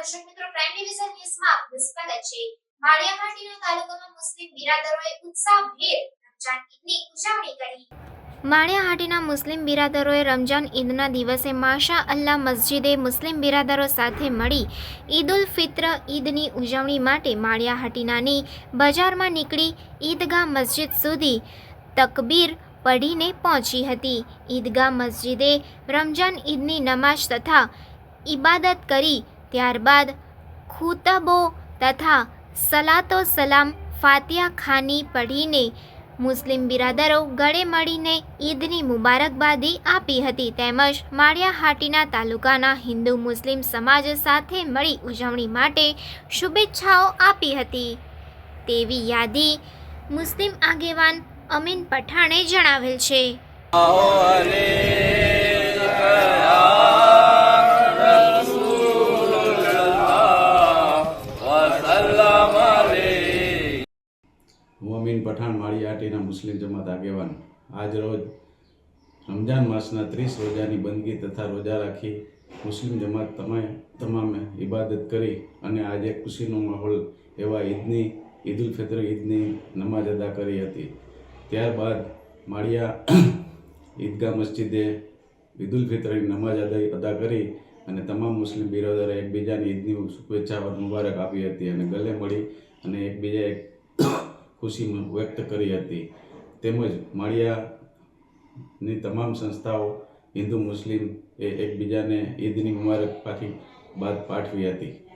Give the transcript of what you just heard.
સ્વાગત છે. માળિયાહાટીના તાલુકામાં મુસ્લિમ બિરાદરોએ ઉત્સાહભેર રમજાન ઈદની ઉજવણી કરી. માણિયાહાટીના મુસ્લિમ બિરાદરોએ રમજાન ઈદના દિવસે માશા અલ્લાહ મસ્જિદે મુસ્લિમ બિરાદરો સાથે મળી ઈદ ઉલ ફિત્ર ઈદની ઉજવણી માટે માળિયાહાટીનાની બજારમાં નીકળી ઈદગાહ મસ્જિદ સુધી તકબીર પઢીને પહોંચી હતી. ઈદગાહ મસ્જિદે રમજાન ઈદની નમાઝ તથા ઇબાદત કરી ત્યારબાદ ખુતબો તથા સલાતો સલામ ફાતિયા ખાની પઢીને મુસ્લિમ બિરાદરો ગળે મળીને ઈદની મુબારકબાદી આપી હતી. તેમજ માળિયાહાટીના તાલુકાના હિન્દુ મુસ્લિમ સમાજ સાથે મળી ઉજવણી માટે શુભેચ્છાઓ આપી હતી. તેવી યાદી મુસ્લિમ આગેવાન અમીન પઠાણે જણાવેલ છે. હું અમીન પઠાણ માળી આટીના મુસ્લિમ જમાત આગેવાન. આજ રોજ રમજાન માસના ત્રીસ રોજાની બંદગી તથા રોજા રાખી મુસ્લિમ જમાત તમામ તમામે ઇબાદત કરી અને આજે ખુશીનો માહોલ એવા ઈદની ઈદ ઉલ ફિત્ર ઈદની નમાજ અદા કરી હતી. ત્યારબાદ માળિયા ઈદગાહ મસ્જિદે ઈદ ઉલ ફિત્રની નમાજ અદા અદા કરી અને તમામ મુસ્લિમ બિરાદરે એકબીજાને ઈદની શુભેચ્છા મુબારક આપી હતી અને ગલે મળી અને એકબીજાએ ખુશી વ્યક્ત કરી હતી. તેમજ માળિયાની તમામ સંસ્થાઓ, હિન્દુ, મુસ્લિમ એ એકબીજાને ઈદની મુબારક પાઠી બાદ પાઠવી હતી.